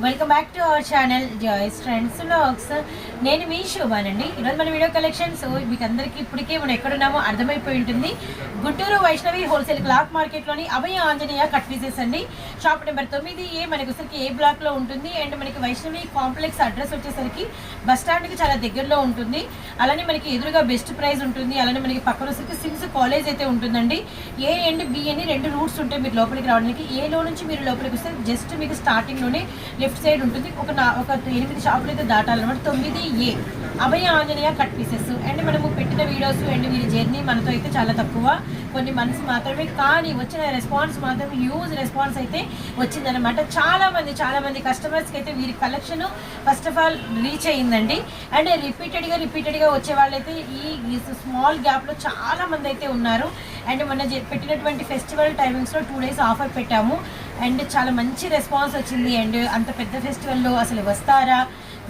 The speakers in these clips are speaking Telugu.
welcome back to our channel Joys friends vlogs నేను మీ శోభానండి. ఈరోజు మన వీడియో కలెక్షన్స్ మీకు అందరికీ ఇప్పటికే మనం ఎక్కడున్నామో అర్థమైపోయి ఉంటుంది. గుంటూరు వైష్ణవి హోల్సేల్ క్లాత్ మార్కెట్లోని అభయ ఆంజనేయ కట్ పీసెస్ అండి. షాప్ నెంబర్ తొమ్మిది ఏ మనకి వచ్చరికి ఏ బ్లాక్లో ఉంటుంది? అండ్ మనకి వైష్ణవి కాంప్లెక్స్ అడ్రస్ వచ్చేసరికి బస్ స్టాండ్కి చాలా దగ్గరలో ఉంటుంది. అలానే మనకి ఎదురుగా బెస్ట్ ప్రైస్ ఉంటుంది. అలానే మనకి పక్కన వచ్చరికి సిమ్స్ కాలేజ్ అయితే ఉంటుందండి. ఏ అండ్ బి అని రెండు రూట్స్ ఉంటాయి. మీరు లోపలికి రావడానికి ఏలో నుంచి మీరు లోపలికి వస్తే జస్ట్ మీకు స్టార్టింగ్లోనే లెఫ్ట్ సైడ్ ఉంటుంది. ఒక నా ఒక ఎనిమిది షాపులు అయితే దాటాలన్నమాట. తొమ్మిది A. Abhaya Anjaneya cut pieces and మనము పెట్టిన వీడియోస్ అండ్ వీరి జర్నీ మనతో అయితే చాలా తక్కువ. కొన్ని మనసు మాత్రమే. కానీ వచ్చిన రెస్పాన్స్ మాత్రం హ్యూజ్ రెస్పాన్స్ అయితే వచ్చిందనమాట చాలామంది చాలామంది చాలా మంది కస్టమర్స్కి అయితే వీరి collection first of all reach అయ్యిందండి. అండ్ రిపీటెడ్గా రిపీటెడ్గా వచ్చే వాళ్ళైతే ఈ స్మాల్ గ్యాప్లో చాలామంది అయితే ఉన్నారు. అండ్ మొన్న పెట్టినటువంటి ఫెస్టివల్ టైమింగ్స్లో టూ డేస్ ఆఫర్ పెట్టాము. అండ్ చాలా మంచి రెస్పాన్స్ వచ్చింది అండ్ అంత పెద్ద ఫెస్టివల్లో అసలు వస్తారా?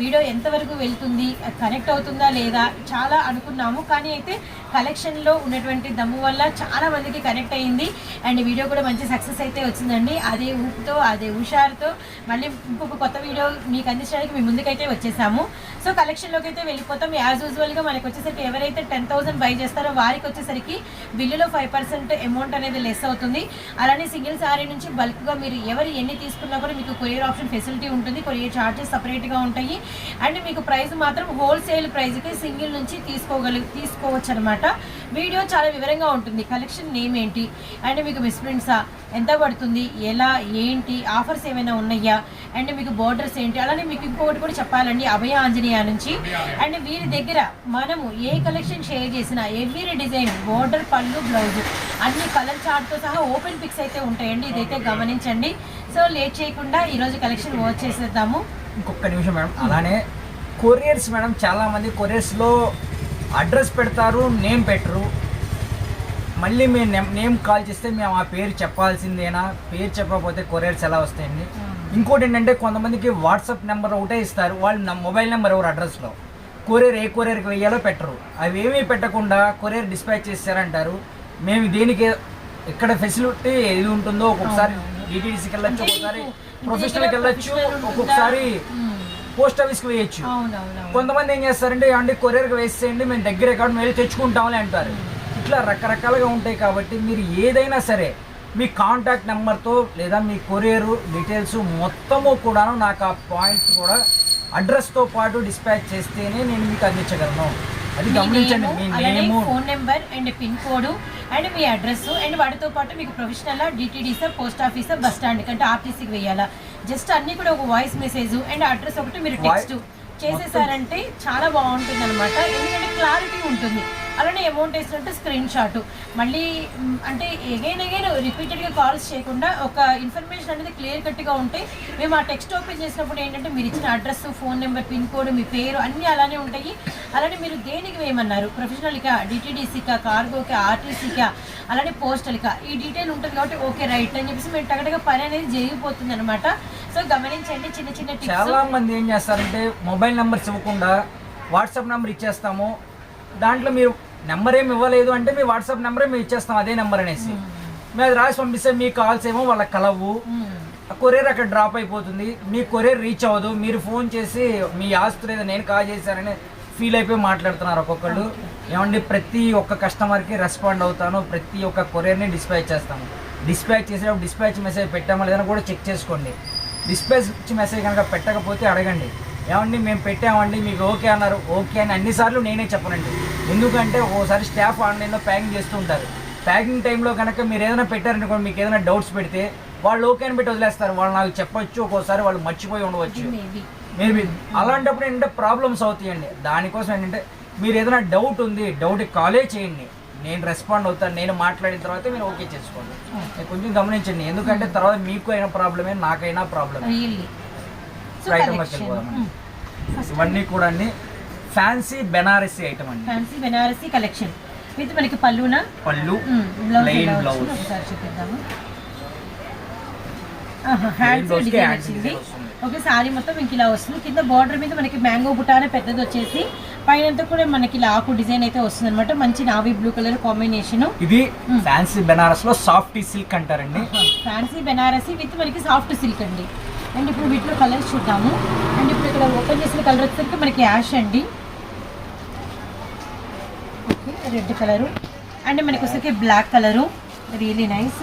వీడియో ఎంతవరకు వెళ్తుంది కనెక్ట్ అవుతుందా లేదా చాలా అనుకున్నాము. కానీ అయితే కలెక్షన్లో ఉన్నటువంటి దమ్ము వల్ల చాలా మందికి కనెక్ట్ అయ్యింది అండ్ వీడియో కూడా మంచి సక్సెస్ అయితే వచ్చిందండి. అదే ఊపుతో అదే హుషారుతో మళ్ళీ ఇంకొక కొత్త వీడియో మీకు అందించడానికి మీ ముందుకైతే వచ్చేసాము. సో కలెక్షన్లోకి అయితే వెళ్ళిపోతాం. యాజ్ యూజువల్గా మనకు వచ్చేసరికి ఎవరైతే టెన్ థౌసండ్ బై చేస్తారో వారికి వచ్చేసరికి బిల్లులో ఫైవ్ పర్సెంట్ అమౌంట్ అనేది లెస్ అవుతుంది. అలానే సింగిల్ సారీ నుంచి బల్క్గా మీరు ఎవరు ఎన్ని తీసుకున్నా కూడా మీకు కొరియర్ ఆప్షన్ ఫెసిలిటీ ఉంటుంది. కొరియర్ ఛార్జెస్ సపరేట్గా ఉంటాయి. అండ్ మీకు ప్రైస్ మాత్రం హోల్సేల్ ప్రైస్కి సింగిల్ నుంచి తీసుకోగలి తీసుకోవచ్చు అనమాట వీడియో చాలా వివరంగా ఉంటుంది. కలెక్షన్ నేమ్ ఏంటి? అండ్ మీకు మిస్ప్రింట్సా ఎంత పడుతుంది? ఎలా? ఏంటి? ఆఫర్స్ ఏమైనా ఉన్నాయా? అండ్ మీకు బోర్డర్స్ ఏంటి? అలానే మీకు ఇంకొకటి కూడా చెప్పాలండి. అభయ ఆంజనేయ నుంచి. అండ్ వీరి దగ్గర మనము ఏ కలెక్షన్ షేర్ చేసినా ఎవ్రీ డిజైన్ బోర్డర్ పళ్ళు బ్లౌజ్ అన్ని కలర్ చార్ట్తో సహా ఓపెన్ పిక్స్ అయితే ఉంటాయండి. ఇదైతే గమనించండి. సో లేట్ చేయకుండా ఈరోజు కలెక్షన్ వాచ్ చేసేద్దాము. ఇంకొక నిమిషం మేడం. అలానే కొరియర్స్ మేడం చాలా మంది కొరియర్స్లో అడ్రస్ పెడతారు నేమ్ పెట్టరు. మళ్ళీ మేము నేమ్ కాల్ చేస్తే మేము ఆ పేరు చెప్పాల్సిందేనా? పేరు చెప్పకపోతే కొరియర్స్ ఎలా వస్తాయండి? ఇంకోటి ఏంటంటే కొంతమందికి వాట్సాప్ నెంబర్ ఒకటే ఇస్తారు. వాళ్ళు నా మొబైల్ నెంబర్ ఎవరు అడ్రస్లో? కొరియర్ ఏ కొరియర్కి వెయ్యాలో పెట్టరు. అవి ఏమీ పెట్టకుండా కొరియర్ డిస్పాచ్ చేస్తారంటారు. మేము దేనికి ఎక్కడ ఫెసిలిటీ ఏది ఉంటుందో ఒక్కొక్కసారి డిటీడీసీకి వెళ్ళొచ్చు ఒక్కొక్కసారి ప్రొఫెషనల్కి వెళ్ళొచ్చు ఒక్కొక్కసారి పోస్ట్ ఆఫీస్కి వేయచ్చు. కొంతమంది ఏం చేస్తారంటే అంటే కొరియర్కి వేసేయండి మేము దగ్గర ఎక్కడ వెళ్ళి తెచ్చుకుంటామని అంటారు. ఇట్లా రకరకాలుగా ఉంటాయి కాబట్టి మీరు ఏదైనా సరే మీ కాంటాక్ట్ నెంబర్తో లేదా మీ కొరియర్ డీటెయిల్స్ మొత్తము కూడాను నాకు ఆ పాయింట్స్ కూడా అడ్రస్తో పాటు డిస్పాచ్ చేస్తేనే నేను మీకు అందించగలను. అది గమనించండి మీ name phone number and pin code and me address and వాటితో పాటు మీకు ప్రొఫెషనల్ డిటీడీసా పోస్ట్ ఆఫీసా బస్ స్టాండ్ కంటే ఆర్టీసీకి వేయాలా జస్ట్ అన్ని కూడా ఒక వాయిస్ మెసేజ్ అండ్ అడ్రస్ ఒకటి మీరు టెక్స్ట్ చేసేసారంటే చాలా బాగుంటుంది అనమాట ఎందుకంటే క్లారిటీ ఉంటుంది. అలానే అమౌంట్ వేసినట్టు స్క్రీన్ షాట్ మళ్ళీ అంటే ఎగైన్ అగైన్ రిపీటెడ్గా కాల్స్ చేయకుండా ఒక ఇన్ఫర్మేషన్ అనేది క్లియర్ కట్గా ఉంటే మేము ఆ టెక్స్ట్ ఓపెన్ చేసినప్పుడు ఏంటంటే మీరు ఇచ్చిన address phone number pin code మీ పేరు అన్నీ అలానే ఉంటాయి. అలానే మీరు దేనికి వేయమన్నారు? ప్రొఫెషనల్గా డిటీడీసీకా కార్గోకా ఆర్టీసీకా అలానే పోస్టల్కా ఈ డీటెయిల్ ఉంటుంది కాబట్టి ఓకే రైట్ అని చెప్పేసి మేము టగటగా పని అనేది జరిగిపోతుంది అనమాట సో గమనించండి చిన్న చిన్న చాలా మంది ఏం చేస్తారంటే మొబైల్ నెంబర్స్ ఇవ్వకుండా వాట్సాప్ నెంబర్ ఇచ్చేస్తాము. దాంట్లో మీరు నెంబర్ ఏమి ఇవ్వలేదు అంటే మీ వాట్సాప్ నెంబరే మేము ఇచ్చేస్తాం అదే నెంబర్ అనేసి. మేము. అది రాసి పంపిస్తే మీ కాల్స్ ఏమో వాళ్ళకి కలవు. ఆ కొరియర్ అక్కడ డ్రాప్ అయిపోతుంది. మీ కొరియర్ రీచ్ అవ్వదు. మీరు ఫోన్ చేసి మీ ఆస్తులు ఏదో నేను కాల్ చేశానని ఫీల్ అయిపోయి మాట్లాడుతున్నారు ఒక్కొక్కళ్ళు. ఏమండి ప్రతి ఒక్క కస్టమర్కి రెస్పాండ్ అవుతాను. ప్రతి ఒక్క కొరియర్ని డిస్పాచ్ చేస్తాము డిస్పాచ్ చేసేటప్పుడు డిస్పాచ్ మెసేజ్ పెట్టామా లేదని కూడా చెక్ చేసుకోండి. డిస్పాచ్ మెసేజ్ కనుక పెట్టకపోతే అడగండి. ఏమండి మేము పెట్టామండి మీకు ఓకే అన్నారు. ఓకే అని అన్నిసార్లు నేనే చెప్పనండి. ఎందుకంటే ఓసారి స్టాఫ్ ఆన్లైన్లో ప్యాకింగ్ చేస్తూ ఉంటారు. ప్యాకింగ్ టైంలో కనుక మీరు ఏదైనా పెట్టారనుకోండి మీకు ఏదైనా డౌట్స్ పెడితే వాళ్ళు ఓకే అని పెట్టి వదిలేస్తారు. వాళ్ళు నాకు చెప్పొచ్చు ఒక్కోసారి వాళ్ళు మర్చిపోయి ఉండవచ్చు. మేబీ అలాంటప్పుడు ఏంటంటే ప్రాబ్లమ్స్ అవుతాయండి. దానికోసం ఏంటంటే మీరు ఏదైనా డౌట్ ఉంది డౌట్ కాలే చేయండి. నేను రెస్పాండ్ అవుతాను. నేను మాట్లాడిన తర్వాత మీరు ఓకే చేసుకోండి. నేను కొంచెం గమనించండి. ఎందుకంటే తర్వాత మీకు అయిన ప్రాబ్లమే నాకైనా ప్రాబ్లమే ఐటమ్ వెళ్ళిపోదాం ఇవన్నీ కూడా అండి. ఫ్యాన్సీ బెనారసీ ఐటమ్ అండి. ఫ్యాన్సీ బెనారసీ కలెక్షన్ విత్ మనకి పళ్ళునా? పళ్ళు బ్లౌజ్ blouse. వచ్చింది. ఒకసారి చూపిద్దాము. హ్యాండ్స్ డిజైన్ వచ్చింది. ఓకే సారీ మొత్తం ఇంక ఇలా వస్తుంది. కింద బార్డర్ మీద మనకి మ్యాంగో బుటానే పెద్దది వచ్చేసి పైన కూడా మనకి ఇలా ఆకు డిజైన్ అయితే వస్తుంది అనమాట మంచి నావీ బ్లూ కలర్ కాంబినేషన్ ఇది ఫ్యాన్సీ బెనారస్లో సాఫ్ట్ సిల్క్ అంటారండి. ఫ్యాన్సీ బెనారసీ విత్ మనకి సాఫ్ట్ సిల్క్ అండి. అండ్ ఇప్పుడు వీటిలో కలర్స్ చూద్దాము. అండ్ ఇప్పుడు ఇక్కడ ఓపెన్ చేసిన కలర్ వచ్చేసరికి మనకి యాష్ అండి. ఓకే రెడ్ కలరు అండ్ మనకి వచ్చేసరికి black colour really nice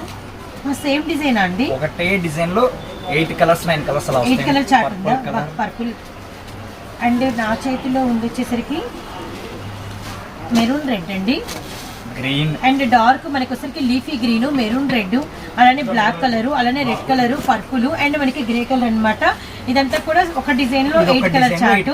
same design అండి? ఒకటే డిజైన్లో ఎయిట్ కలర్స్ నైన్ కలర్స్ అలా ఎయిట్ కలర్ చార్ట్ ఉందా? కలర్ పర్పుల్ అండ్ నా చేతిలో ఉంది వచ్చేసరికి మెరూన్ రెడ్ అండి. గ్రీన్. అండ్ డార్క్ మనకి వచ్చరికి లీఫీ గ్రీన్ మెరూన్ రెడ్ అలానే బ్లాక్ కలర్ అలానే రెడ్ కలర్ పర్పుల్ అండ్ మనకి గ్రే కలర్ అన్నమాట. ఇదంతా కూడా ఒక డిజైన్లో ఎయిట్ కలర్ చార్ట్.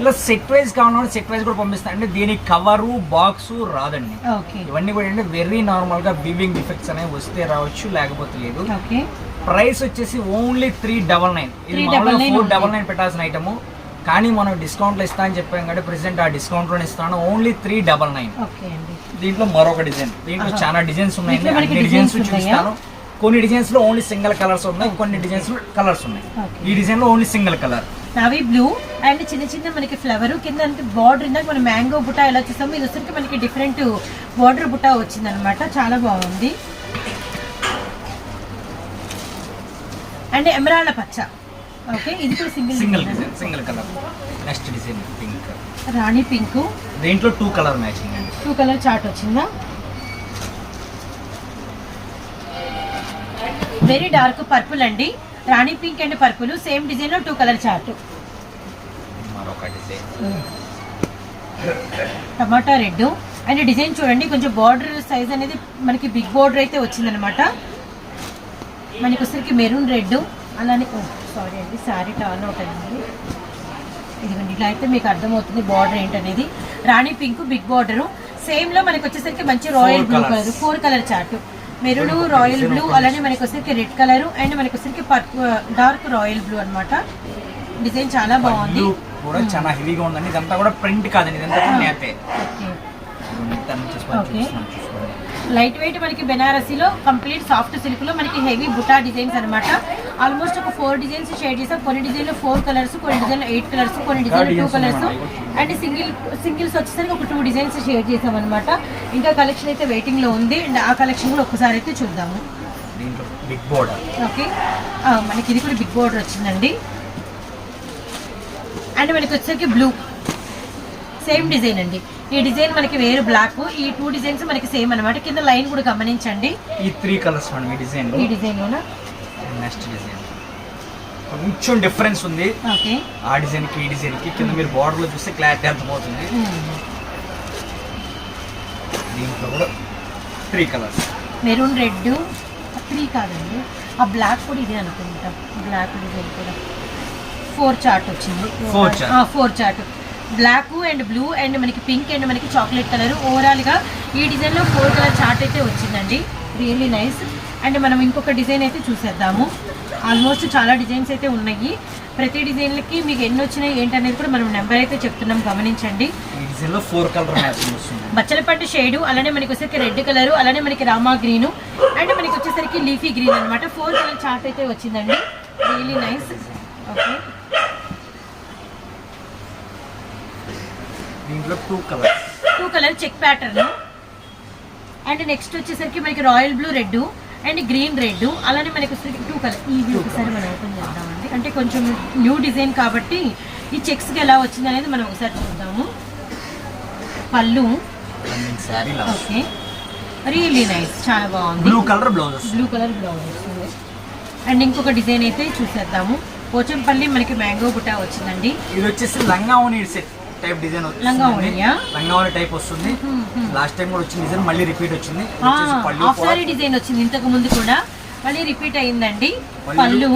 ఇలా సెట్ వైజ్ కావాలంటే సెట్ వైజ్ కూడా పంపిస్తాను. అంటే దీనికి కవరు బాక్స్ రాదండి. ఓకే. ఇవన్నీ కూడా ఏంటంటే వెరీ నార్మల్గా వీవింగ్ డిఫెక్ట్స్ అనేవి వస్తే రావచ్చు లేకపోతే లేదు. ఓకే. ప్రైస్ వచ్చేసి ఓన్లీ త్రీ డబల్ నైన్ ఇది 399 ఫోర్ ఉంది. డబల్ నైన్ పెట్టాల్సిన ఐటమ్ కానీ మనం డిస్కౌంట్లో ఇస్తా అని చెప్పాం కాబట్టి ప్రెసెంట్ ఆ డిస్కౌంట్లో ఇస్తాను ఓన్లీ త్రీ డబల్ నైన్ దీంట్లో మరొక డిజైన్ దీంట్లో. చాలా డిజైన్స్ ఉన్నాయి. అన్ని డిజైన్స్? చూపిస్తాను. కొన్ని డిజైన్స్లో ఓన్లీ సింగిల్ కలర్స్ ఉన్నాయి కొన్ని డిజైన్స్లో కలర్స్ ఉన్నాయి. ఈ డిజైన్లో only single colour navy blue and చిన్న చిన్న మనకి ఫ్లవర్ కింద బార్డర్ ఇందాక మనం మ్యాంగో బుట్ట ఎలా చూస్తామో ఇది వచ్చరికి మనకి డిఫరెంట్ బార్డర్ బుట్ట వచ్చిందనమాట చాలా బాగుంది. అండ్ ఎమరాళ్ళ పచ్చ. ఓకే ఇది కూడా single single design single colour next design pink రాణి పింక్ దీంట్లో టూ కలర్ మ్యాచింగ్ అండి. టూ కలర్ చార్ట్ వచ్చిందా? వెరీ డార్క్ పర్పుల్ అండి. రాణి పింక్ అండ్ పర్పుల్ సేమ్ డిజైన్లో టూ కలర్ చార్ట్ మరొక design tomato red. And design చూడండి కొంచెం బార్డర్ సైజ్ అనేది మనకి బిగ్ బార్డర్ అయితే వచ్చిందనమాట మనకి వచ్చరికి మెరూన్ రెడ్ అలానే సారీ అండి శారీ టర్న్ అవుట్ అయింది ఇదిగోండి ఇలా అయితే మీకు అర్థమవుతుంది బార్డర్ ఏంటనేది. రాణి పింక్ బిగ్ బార్డర్ సేమ్లో మనకి వచ్చేసరికి మంచి royal blue. Colour four colour chart maroon royal blue అలానే మనకి వచ్చరికి రెడ్ కలర్ అండ్ మనకి వచ్చరికి డార్క్ రాయల్ బ్లూ అన్నమాట. డిజైన్ చాలా బాగుంది. కూడా చాలా హెవీగా ఉందండి. ఇదంతా కూడా ప్రింట్ కాదండి ఇదంతా ఓకే లైట్ వెయిట్ మనకి బెనారసీలో కంప్లీట్ సాఫ్ట్ సిల్క్లో మనకి హెవీ బుటా డిజైన్స్ అన్నమాట. ఆల్మోస్ట్ ఒక ఫోర్ డిజైన్స్ షేడ్ చేసాం. కొన్ని డిజైన్లో ఫోర్ కలర్స్ కొన్ని డిజైన్ ఎయిట్ కలర్స్ కొన్ని design two colours. And single singles వచ్చేసరికి ఒక టూ డిజైన్స్ షేర్ చేసాం అనమాట ఇంకా కలెక్షన్ అయితే వెయిటింగ్లో ఉంది. అండ్ ఆ కలెక్షన్ కూడా ఒకసారి అయితే చూద్దాము. Big border okay. మనకి ఇది కూడా బిగ్ బోర్డర్ వచ్చిందండి. అండ్ మనకి వచ్చేసరికి బ్లూ. సేమ్ డిజైన్ అండి. ఈ డిజైన్ మనకి వేరు బ్లాక్ ఈ టూ డిజైన్స్ మనకి సేమ్ అన్నమాట. కింద లైన్ కూడా గమనించండి. ఈ త్రీ కలర్స్ మేడం ఈ డిజైన్ ఈ డిజైన్ నెక్స్ట్ డిజైన్ కొంచెం డిఫరెన్స్ ఉంది. ఓకే ఆ డిజైన్కి ఈ డిజైన్కి. కింద మీరు బార్డర్లో చూస్తే క్లారిటీ అర్థమవుతుంది. దీంట్లో కూడా three colours maroon red. Three కాదండి. ఆ బ్లాక్ కూడా ఇదే అనుకుంటా. బ్లాక్ డిజైన్ కూడా. ఫోర్ చార్ట్ వచ్చింది. Four chart black and blue and మనకి పింక్ అండ్ మనకి చాక్లెట్ కలర్. ఓవరాల్గా ఈ డిజైన్లో ఫోర్ కలర్ చార్ట్ అయితే వచ్చిందండి. రియల్లీ నైస్ అండ్ మనం ఇంకొక డిజైన్ అయితే చూసేద్దాము. ఆల్మోస్ట్ చాలా డిజైన్స్ అయితే ఉన్నాయి. ప్రతి డిజైన్లకి మీకు ఎన్ని వచ్చినాయి ఏంటనేది కూడా మనం నెంబర్ అయితే చెప్తున్నాం. గమనించండి. ఫోర్ కలర్ బచ్చలపట్టు షేడ్ అలానే మనకి వచ్చేసరికి రెడ్ కలర్ అలానే మనకి రామా గ్రీన్ అండ్ మనకి వచ్చేసరికి లీఫీ గ్రీన్ అన్నమాట. ఫోర్ కలర్ చార్ట్ అయితే వచ్చిందండి. రియలీ నైస్ ఓకే దీంట్లో two colours two colour check pattern and next వచ్చేసరికి మనకి royal blue red and green red అలానే మనకి వచ్చేసరికి టూ కలర్ ఇవి ఒకసారి మనం ఓపెన్ చేద్దామండి. అంటే కొంచెం న్యూ డిజైన్ కాబట్టి ఈ చెక్స్కి ఎలా వచ్చింది అనేది మనం ఒకసారి చూద్దాము. పళ్ళు. ఓకే. రియల్లీ నైస్ చాలా బాగుంది. Blue colour blouses blue colour blouse and ఇంకొక డిజైన్ అయితే చూసేద్దాము. పోచంపల్లి మనకి మ్యాంగో బుట్ట వచ్చిందండి. ఇది వచ్చేసి లంగా ఓని సెట్ టైప్ డిజైన్ ఓని టైప్ వస్తుంది. లాస్ట్ టైం కూడా వచ్చిన డిజైన్ మళ్ళీ రిపీట్ వచ్చింది. ఇది వచ్చేసి పళ్ళు హాఫ్ సారీ డిజైన్ వచ్చింది ఇంతకు ముందు కూడా. మళ్ళీ రిపీట్ అయిందండి. పళ్ళు.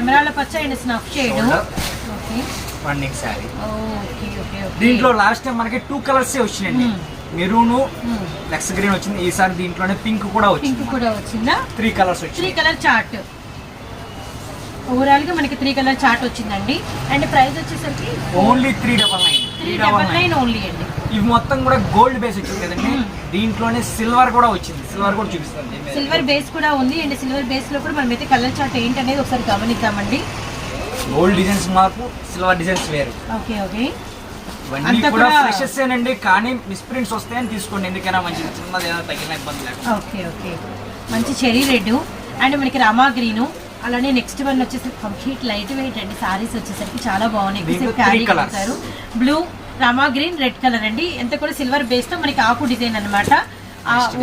ఎమరాళ్ళ పచ్చ and snuff shade running sari దీంట్లో లాస్ట్ టైం మనకి టూ కలర్స్ వచ్చినాయండి. మెరూన్ లెక్స్ గ్రీన్ వచ్చింది. ఈసారి దీంట్లోనే పింక్ కూడా పింక్ వచ్చింది. కూడా వచ్చిందా? త్రీ కలర్స్ త్రీ వచ్చింది కలర్ చార్ట్ ఓవరాల్గా మనకి త్రీ కలర్ చార్ట్ వచ్చిందండి. అండ్ ప్రైస్ వచ్చేసరికి only three double nine three double nine only అండి. ఇవి మొత్తం కూడా గోల్డ్ బేస్ వచ్చింది కదండి. Hmm. దీంట్లోనే సిల్వర్ కూడా వచ్చింది. సిల్వర్ కూడా చూపిస్తుంది. సిల్వర్ బేస్ కూడా ఉంది. అండ్ సిల్వర్ బేస్లో కూడా మనమైతే కలర్ చార్ట్ ఏంటనేది ఒకసారి గమనిద్దామండి. గోల్డ్ డిజైన్స్ మాకు సిల్వర్ డిజైన్స్ వేరు. ఓకే ఓకే ఇవన్నీ అంతా కూడా ఫ్రెషెస్ ఏనండి. కానీ మిస్ప్రింట్స్ వస్తాయని తీసుకోండి. ఎందుకైనా మంచిది. చిన్నది ఏదైనా ఇబ్బంది లేకుండా ఓకే ఓకే మంచి చెరీ రెడ్ అండ్ మనకి రామా గ్రీన్ అలానే నెక్స్ట్ వన్ వచ్చేసరికి కంప్లీట్ లైట్ వెయిట్ అండి. సారీస్ వచ్చేసరికి చాలా బాగున్నాయి. బ్లూ రామా గ్రీన్ రెడ్ కలర్ అండి. ఎంత కూడా సిల్వర్ బేస్తో మనకి ఆకు డిజైన్ అనమాట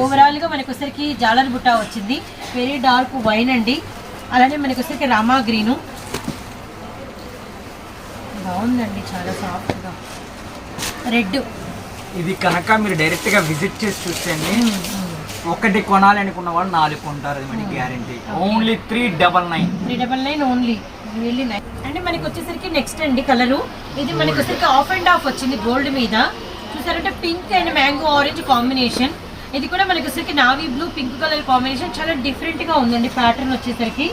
ఓవరాల్గా మనకి వచ్చరికి జాలర్ బుట్ట వచ్చింది. వెరీ డార్క్ వైన్ అండి. అలానే మనకి వచ్చరికి రామా గ్రీను బాగుందండి చాలా సాఫ్ట్గా రెడ్ ఇది కనుక మీరు డైరెక్ట్గా విజిట్ చేసి చూస్తేనే ఒకటి కొనాలి అనుకున్న వాళ్ళు నాలుగు కొంటారు అది మనకి guarantee only three double nine three double nine only really nine అంటే మనకి వచ్చేసరికి నెక్స్ట్ అండి కలరు. ఇది మనకి వచ్చేసరికి ఆఫ్ అండ్ ఆఫ్ వచ్చింది గోల్డ్ మీద. చూసారంటే pink and mango orange combination ఇది కూడా మనకి వచ్చేసరికి navy blue pink colour combination చాలా డిఫరెంట్గా ఉందండి ప్యాటర్న్ వచ్చేసరికి.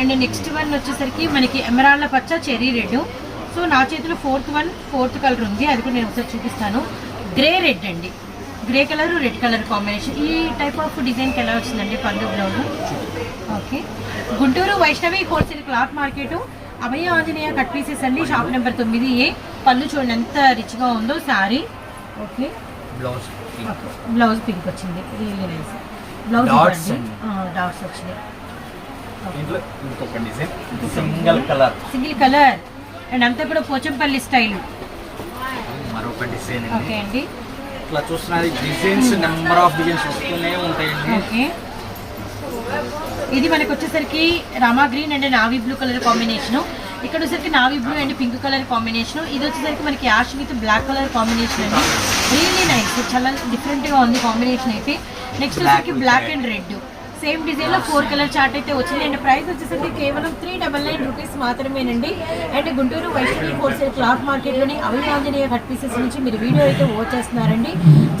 అండ్ నెక్స్ట్ వన్ వచ్చేసరికి మనకి ఎమరాళ్ళ పచ్చ చెరీ రెడ్ సో నా చేతిలో ఫోర్త్ వన్ ఫోర్త్ కలర్ ఉంది. అది కూడా నేను ఒకసారి చూపిస్తాను. గ్రే రెడ్ అండి. Grey colour red colour combination. ఈ టైప్ ఆఫ్ డిజైన్కి ఎలా వచ్చిందండి పళ్ళు blouse okay Guntur Vaishnavi wholesale cloth market Abhaya Anjaneya cut pieces అండి. షాప్ నెంబర్ తొమ్మిది ఏ. పళ్ళు చూడండి ఎంత రిచ్గా ఉందో sari okay blouse blouse pink వచ్చింది. రియల్లీ నైస్ బ్లౌజ్ డాట్స్ వచ్చినాయి. Single colour single colour and అంతా కూడా పోచంపల్లి స్టైల్ మరొక డిజైన్ ఓకే అండి. ఇట్లా చూస్తున్నది డిజైన్స్ నెంబర్ ఆఫ్ డిజైన్స్ వస్తూనే ఉంటాయండి ఓకే. ఇది మనకి వచ్చేసరికి Rama green and navy blue colour combination. ఇక్కడ వచ్చేసరికి navy blue and pink colour combination. ఇది వచ్చేసరికి మనకి ash with black colour combination అండి. రియల్లీ నైస్ చాలా డిఫరెంట్గా ఉంది కాంబినేషన్ అయితే. నెక్స్ట్ వచ్చేసరికి బ్లాక్. అండ్ రెడ్ సేమ్ డిజైన్లో ఫోర్ కలర్ చార్ట్ అయితే వచ్చింది. అండ్ ప్రైస్ వచ్చేసరికి కేవలం త్రీ డబల్ నైన్ రూపీస్ మాత్రమేనండి. And Guntur Vaishnavi wholesale cloth మార్కెట్లోని Anjaneya cut pieces నుంచి మీరు వీడియో అయితే వాచ్ చేస్తున్నారండి.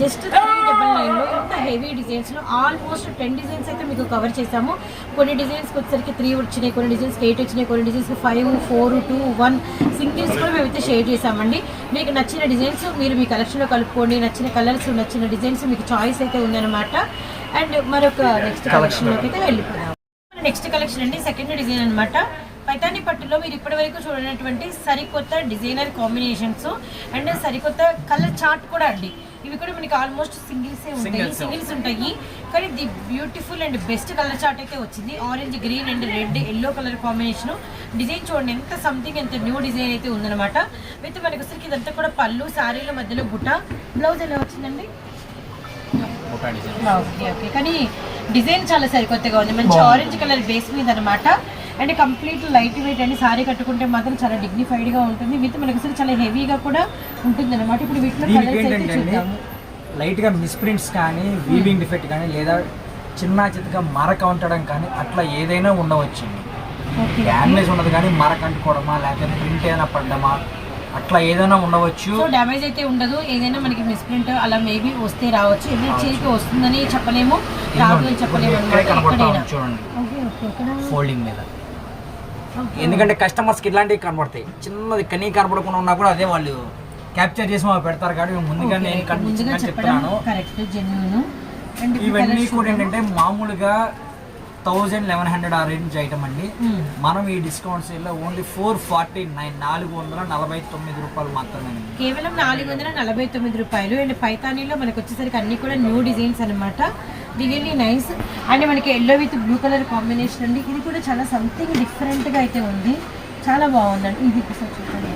జస్ట్ త్రీ డబల్ నైన్లో ఇంత హెవీ డిజైన్స్లో ఆల్మోస్ట్ టెన్ డిజైన్స్ అయితే మీకు కవర్ చేసాము కొన్ని డిజైన్స్ వచ్చేసరికి త్రీ వచ్చినాయి కొన్ని డిజైన్స్ ఎయిట్ వచ్చినాయి కొన్ని designs five four two one singles కూడా మేమైతే షేర్ చేసామండి మీకు నచ్చిన డిజైన్స్ మీరు మీ కలెక్షన్లో కలుపుకోండి. నచ్చిన కలర్స్ నచ్చిన డిజైన్స్ మీకు చాయిస్ అయితే ఉందన్నమాట. అండ్ మరొక నెక్స్ట్ కలెక్షన్లోకి అయితే వెళ్ళిపోయాం నెక్స్ట్ కలెక్షన్ అండి సెకండ్ డిజైన్ అన్నమాట. పైతాని పట్టులో మీరు ఇప్పటి వరకు చూడనటువంటి సరికొత్త డిజైనర్ కాంబినేషన్స్ అండ్ సరికొత్త కలర్ చార్ట్ కూడా అండి. ఇవి కూడా మనకి ఆల్మోస్ట్ సింగిల్సే ఉంటాయి. సింగిల్స్ ఉంటాయి. కానీ the beautiful and best colour chart అయితే వచ్చింది. Orange green and red yellow colour combination design చూడండి ఎంత సంథింగ్ ఎంత న్యూ డిజైన్ అయితే ఉందన్నమాట. విత్ మనకి ఇదంతా కూడా పళ్ళు శారీల మధ్యలో బుట్ట. బ్లౌజ్ ఎలా వచ్చిందండి? Okay okay. కానీ డిజైన్ చాలా సరికొత్తగా ఉంది. మంచి. ఆరెంజ్ కలర్ బేస్ మీద అనమాట అండ్ కంప్లీట్ లైట్ వెయిట్ అండి సారీ కట్టుకుంటే మాత్రం చాలా డిగ్నిఫైడ్గా ఉంటుంది. విత్ మనకి అసలు చాలా హెవీగా కూడా ఉంటుంది అనమాట ఇప్పుడు వీటిలో కలర్స్ అయితే అండి చూద్దాము. లైట్గా మిస్ప్రింట్స్ కానీ వీవింగ్ డిఫెక్ట్ కానీ లేదా చిన్న చిత్తగా మరక ఉండడం కానీ అట్లా ఏదైనా ఉండవచ్చు డ్యామేజ్ ఉండదు కానీ మరక అంటుకోవడమా లేకపోతే ప్రింట్ ఏదైనా పడ్డమా అట్లా ఏదైనా ఉండవచ్చు. సో డ్యామేజ్ అయితే ఉండదు. ఏదైనా మనకి మిస్ప్రింట్ అలా మేబీ వస్తే రావచ్చు. ఇది చేతికి వస్తుందని చెప్పలేము. రాదు అని చెప్పలేము చూడండి. ఫోల్డింగ్ మీద. ఎందుకంటే కస్టమర్స్కి ఇట్లాంటివి కనబడతాయి చిన్నది కనీ కనబడకుండా ఉన్నా కూడా అదే వాళ్ళు క్యాప్చర్ చేసి మాకు పెడతారు కాబట్టి మేము ముందుగా ఓకే, నేను చెప్తున్నాను. ఇవన్నీ కూడా ఏంటంటే మామూలుగా థౌజండ్ లెవెన్ హండ్రెడ్ ఆ రేంజ్ ఐటమ్ అండి మనం ఈ డిస్కౌంట్ సేల్లో ఓన్లీ ఫోర్ ఫార్టీ నైన్ నాలుగు వందల నలభై తొమ్మిది రూపాయలు మాత్రమే కేవలం నాలుగు వందల నలభై తొమ్మిది రూపాయలు అండ్ పైతానీలో మనకు వచ్చేసరికి అన్ని కూడా న్యూ డిజైన్స్ అనమాట రియల్లీ నైస్ అండ్ మనకి yellow with blue colour combination అండి. ఇది కూడా చాలా సంథింగ్ డిఫరెంట్గా అయితే ఉంది. చాలా బాగుందండి. ఇది చూడండి.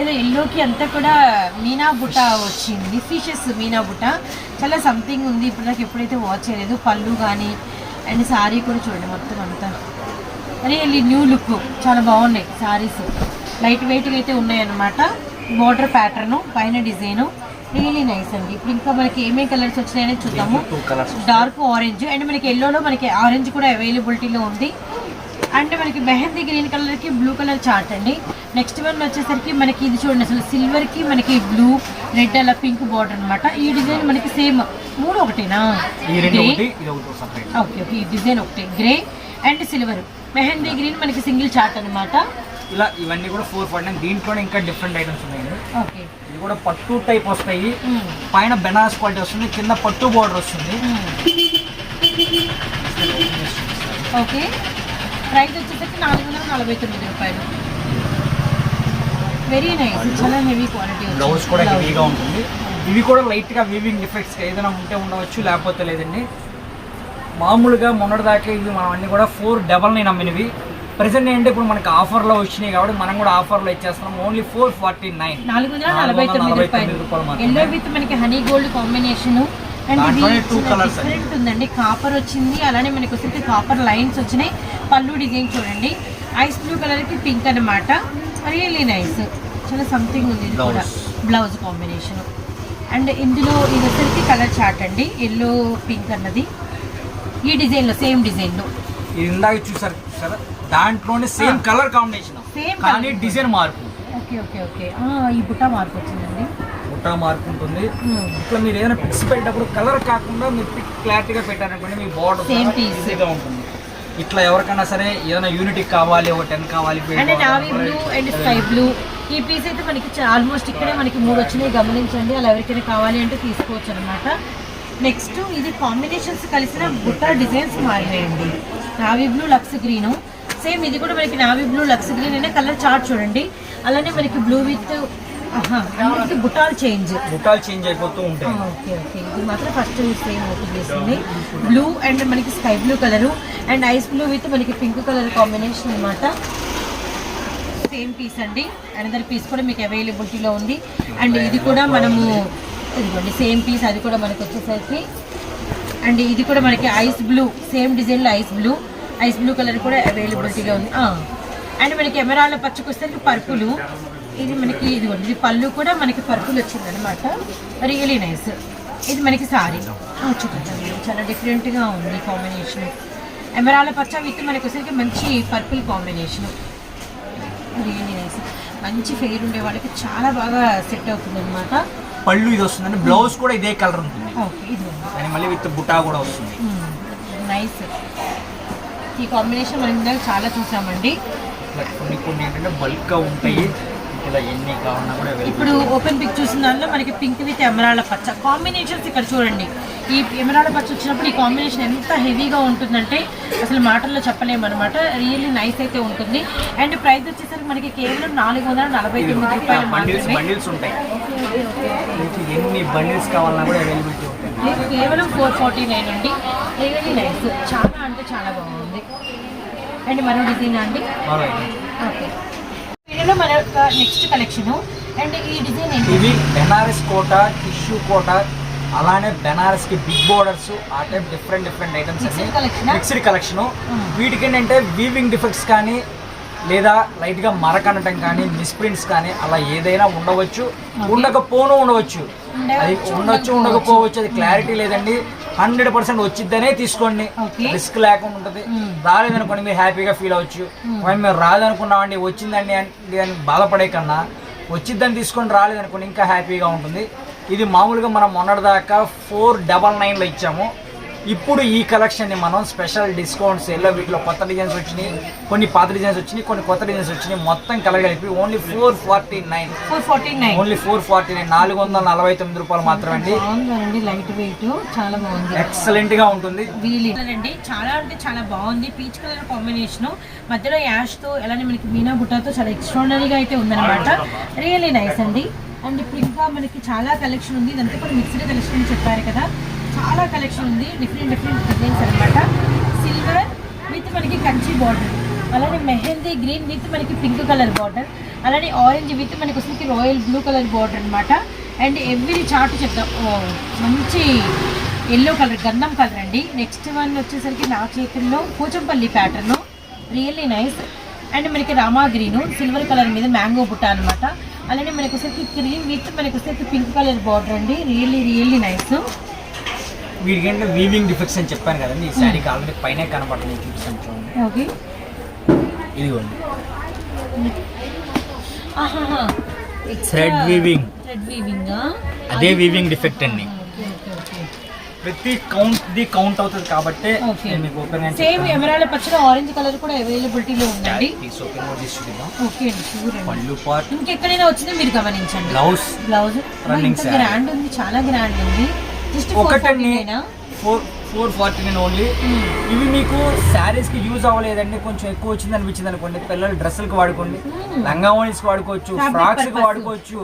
ఏదో ఎల్లోకి అంతా కూడా మీనా బుట్ట వచ్చింది. ఫిషెస్ మీనా బుట్ట చాలా సంథింగ్ ఉంది. ఇప్పుడు నాకు ఎప్పుడైతే వాచ్ చేయలేదు పళ్ళు కానీ అండ్ శారీ కూడా చూడండి మొత్తం అంతా. రియల్లీ న్యూ లుక్ చాలా బాగున్నాయి సారీస్ లైట్ వెయిట్గా అయితే ఉన్నాయన్నమాట. బోర్డర్ ప్యాటర్న్ పైన డిజైన్ రియల్లీ నైస్ అండి. ఇప్పుడు ఇంకా మనకి ఏమేమి కలర్స్ వచ్చినాయని చూద్దాము. డార్క్ ఆరెంజ్ అండ్ మనకి ఎల్లోలో మనకి ఆరెంజ్ కూడా అవైలబిలిటీలో ఉంది. అండ్ మనకి మెహందీ గ్రీన్ కలర్కి బ్లూ కలర్ చార్ట్ అండి. నెక్స్ట్ వన్ వచ్చేసరికి మనకి ఇది చూడండి అసలు సిల్వర్కి మనకి బ్లూ రెడ్ అలా పింక్ బార్డర్ అన్నమాట. ఈ డిజైన్ మనకి సేమ్ మూడు ఒకటేనా? ఓకే ఓకే ఈ డిజైన్ ఒకటి. Grey and silver. Mehndi green మనకి సింగిల్ చార్ట్ అనమాట ఇలా ఇవన్నీ కూడా ఫోర్ ఫార్టీ నైన్ దీంట్లోనే ఇంకా డిఫరెంట్ ఐటమ్స్ ఉన్నాయండి. ఓకే. ఇది కూడా పట్టు టైప్ వస్తాయి. పైన బెనారస్ క్వాలిటీ వస్తుంది కింద పట్టు బోర్డర్ వస్తుంది. ఓకే. ప్రైస్ వచ్చేసరికి నాలుగు వందల నలభై తొమ్మిది రూపాయలు. వెరీ నైస్ చాలా హెవీ క్వాలిటీ బ్లౌజ్ కూడా హెవీగా ఉంటుంది. ఇవి కూడా లైట్గా వీవింగ్ డిఫెక్ట్స్ ఏదైనా ఉంటే ఉండవచ్చు లేకపోతే లేదండి. మామూలుగా మొన్నటిదాకా ఇవి మనం అన్ని కూడా ఫోర్ డబల్ నైన్ అమ్మినవి. ప్రజెంట్ ఏంటంటే ఇప్పుడు మనకి ఆఫర్లో వచ్చినాయి కాబట్టి మనం కూడా ఆఫర్లో ఇచ్చేస్తున్నాం. ఓన్లీ ఫోర్ ఫార్టీ నైన్ నాలుగు వందల నలభై తొమ్మిది రూపాయలు. ఎల్లో విత్ మనకి హనీ గోల్డ్ కాంబినేషన్ డిఫరెంట్ ఉందండి. కాపర్ వచ్చింది అలానే మనకి వచ్చేసి కాపర్ లైన్స్ వచ్చినాయి. పళ్ళు డిజైన్ చూడండి. ఐస్ బ్లూ కలర్కి పింక్ అన్నమాట. రియల్లీ నైస్ చాలా సంథింగ్ ఉంది ఇది కూడా. బ్లౌజ్ కాంబినేషన్ అండ్ ఇందులో ఇది వచ్చేసరికి కలర్ చార్ట్ అండి. ఎల్లో పింక్ అన్నది. ఈ డిజైన్లో సేమ్ డిజైన్లో. ఇది ఇందాక చూసారు చూసారా దాంట్లోనే సేమ్ కలర్ కాంబినేషన్ Same కానీ. డిజైన్ మార్పు. ఓకే ఓకే ఓకే ఈ బుట్ట మార్పు వచ్చిందండి. బుట్టా మార్పు ఉంటుంది Hmm. ఇట్లా మీరు ఏదైనా పిక్స్ పెట్టేటప్పుడు కలర్ కాకుండా మీరు పిక్ క్లారిటీగా పెట్టారనుకోండి మీ బార్డర్. ఈజీగా ఉంటుంది. ఇట్లా ఎవరికైనా సరే ఏదైనా యూనిటీ కావాలి ఒక టెన్ కావాలి navy blue and sky blue ఈ పీస్ అయితే మనకి ఆల్మోస్ట్ ఇక్కడే మనకి మూడు వచ్చినాయి. గమనించండి అలా ఎవరికైనా కావాలి అంటే తీసుకోవచ్చు అనమాట నెక్స్ట్ ఇది కాంబినేషన్స్ కలిసిన బుట్ట designs మారినాయండి. Navy blue lux green same ఇది కూడా మనకి నావీ బ్లూ లక్స్ గ్రీన్ అనే కలర్ చార్ట్ చూడండి. అలానే మనకి బ్లూ విత్ బుట్టాలు చేంజ్. బుట్టాలు చేంజ్ అయిపోతూ ఉంటాయి. Okay okay. ఇది మాత్రం ఫస్ట్ సేమ్ ఓపెన్ చేసింది బ్లూ అండ్ మనకి sky blue colour and ice blue with మనకి పింక్ కలర్ కాంబినేషన్ అన్నమాట. సేమ్ పీస్ అండి. అనదర్ పీస్ కూడా మీకు అవైలబిలిటీలో ఉంది. అండ్ ఇది కూడా మనము ఇదిగోండి సేమ్ పీస్ అది కూడా మనకి వచ్చేసరికి. అండ్ ఇది కూడా మనకి ఐస్ బ్లూ సేమ్ డిజైన్లో ice blue ice blue colour కూడా అవైలబిలిటీలో ఉంది. అండ్ మనకి ఎమరాళ్ళ పచ్చకొస్తే పర్పులు. ఇది మనకి ఇదిగోండి ఇది పళ్ళు కూడా మనకి పర్పుల్ వచ్చింది అనమాట రియలీ నైస్ ఇది మనకి సారీ చూడండి చాలా డిఫరెంట్గా ఉంది కాంబినేషన్ ఎమరాళ్ళ పచ్చ విత్ మనకి వచ్చేసరికి మంచి పర్పుల్ కాంబినేషన్ రియలీ నైస్ మంచి ఫెయిర్ ఉండే వాళ్ళకి చాలా బాగా సెట్ అవుతుంది అనమాట పళ్ళు ఇది వస్తుందండి. బ్లౌజ్ కూడా ఇదే కలర్ ఉంటుంది. ఓకే ఇది మళ్ళీ విత్ బుటా కూడా వస్తుంది. నైస్ ఈ కాంబినేషన్ మనం ఇందాక చాలా చూసామండి. కొన్ని కొన్ని ఏంటంటే బల్క్గా ఉంటాయి. ఎన్ని కూడా. ఇప్పుడు ఓపెన్ పిక్ చూసిన దానిలో మనకి పింక్ విత్ ఎమరాళ్ళ పచ్చ. కాంబినేషన్స్ ఇక్కడ చూడండి. ఈ ఎమరాళ్ళ పచ్చ వచ్చినప్పుడు ఈ కాంబినేషన్ ఎంత హెవీగా ఉంటుందంటే అసలు మాటల్లో చెప్పలేము అనమాట రియల్లీ నైస్ అయితే ఉంటుంది. అండ్ ప్రైస్ వచ్చేసరికి మనకి కేవలం నాలుగు వందల నలభై తొమ్మిది రూపాయలు మాత్రమే. ఎన్ని బండిల్స్ కావాలన్నా కూడా అవైలబిలిటీ కేవలం ఫోర్ ఫార్టీ నైన్ అండి. రియల్లీ నైస్ చాలా అంటే చాలా బాగుంది. అండ్ మరో డిజైన్ అండి? ఓకే మన నెక్స్ట్ కలెక్షన్ అండ్ ఈ డిజైన్ ఇవి బెనారస్ కోట టిష్యూ కోట అలానే బెనారస్కి బిగ్ బోర్డర్స్ ఆ type different different items? Mixed collection Hmm. వీటికి ఏంటంటే వీవింగ్ డిఫెక్ట్స్ కానీ లేదా లైట్గా మరకనటం కానీ మిస్ప్రింట్స్ కానీ అలా ఏదైనా ఉండవచ్చు. ఉండకపోను ఉండవచ్చు. ఉండవచ్చు, అది ఉండొచ్చు ఉండకపోవచ్చు. అది క్లారిటీ లేదండి. హండ్రెడ్ పర్సెంట్ వచ్చిద్దనే తీసుకోండి. రిస్క్ లేకుండా ఉంటుంది. రాలేదనుకోండి మీరు హ్యాపీగా ఫీల్ అవ్వచ్చు. ఒకవేళ మీరు రాదనుకున్నామండి వచ్చిందండి అని బాధపడే కన్నా వచ్చిద్దని తీసుకొని రాలేదనుకోండి ఇంకా హ్యాపీగా ఉంటుంది. ఇది మామూలుగా మనం మొన్నటిదాకా ఫోర్ డబల్ నైన్లో ఇచ్చాము. ఇప్పుడు ఈ కలెక్షన్ని మనం స్పెషల్ డిస్కౌంట్స్ ఎల్లో వీటిలో కొత్త డిజైన్స్ వచ్చినాయి కొన్ని పాత డిజైన్స్ వచ్చినాయి కొన్ని కొత్త డిజైన్స్ వచ్చినాయి మొత్తం కలగలిపి only four forty nine four forty nine only four forty nine నాలుగు వందల నలభై తొమ్మిది రూపాయలు మాత్రమే అండి. లైట్ వెయిట్ చాలా బాగుంది. ఎక్సలెంట్గా ఉంటుంది. అండి చాలా అంటే చాలా బాగుంది. పీచ్ కలర్ కాంబినేషన్ మధ్యలో యాష్తో అలానే మనకి మీనా బుట్టాతో చాలా ఎక్స్ట్రాడనరీగా అయితే ఉందన్నమాట. రియల్లీ నైస్ అండి. అండ్ ఇప్పుడు ఇంకా మనకి చాలా కలెక్షన్ ఉంది. ఇదంతా కూడా మిక్స్డ్ కలెక్షన్ అని చెప్పారు కదా. చాలా కలెక్షన్ ఉంది. డిఫరెంట్ డిఫరెంట్ డిజైన్స్ అనమాట సిల్వర్ విత్ మనకి కంచి బార్డర్ అలానే మెహందీ గ్రీన్ విత్ మనకి పింక్ కలర్ బార్డర్ అలానే ఆరెంజ్ విత్ మనకి వచ్చేసి రాయల్ బ్లూ కలర్ బార్డర్ అనమాట అండ్ ఎవ్రీ చార్ట్ చెప్తాం మంచి ఎల్లో కలర్ గంధం కలర్ అండి. నెక్స్ట్ వన్ వచ్చేసరికి నా చేతుల్లో Kuchampalli pattern really nice and మనకి రామా గ్రీన్ సిల్వర్ కలర్ మీద మ్యాంగో బుట్ట అనమాట అలానే మనకు వచ్చేసి క్రీమ్ విత్ మనకు వచ్చేసి పింక్ కలర్ బార్డర్ అండి. రియల్లీ రియల్లీ నైస్ వీటికి ఏంటంటే వీవింగ్ డిఫెక్ట్స్ అని చెప్పాను కదండి ఈ శారీకి ఆల్రెడీ పైన కనపడుతుంది చూపిస్తాను చూడండి. ఓకే. ఇదిగోండి. Thread weaving. థ్రెడ్ వీవింగ్ అదే వీవింగ్ డిఫెక్ట్ అండి. ప్రతి కౌంట్ ది కౌంట్ అవుతుంది కాబట్టి మీకు ఓపెన్ సేమ్ ఎమరాల్డ్ పచ్చడి ఆరెంజ్ కలర్ కూడా అవైలబిలిటీలో ఉందండి. తీసి ఓపెన్ కూడా తీసి చూద్దాం ఓకే అండి పళ్ళు పార్ట్ ఇంకెక్కడైనా వచ్చిందో మీరు గమనించండి. Blouse blouse saree. గ్రాండ్ ఉంది చాలా గ్రాండ్ ఉంది. ఒకటండి four four forty nine only. Hmm. ఇవి మీకు శారీస్కి యూజ్ అవ్వలేదండి కొంచెం ఎక్కువ వచ్చింది అనిపించింది అనుకోండి. పిల్లలు డ్రెస్సులకు వాడుకోండి. లంగా కి వాడుకోవచ్చు Hmm. ఫ్రాక్స్కి. వాడుకోవచ్చు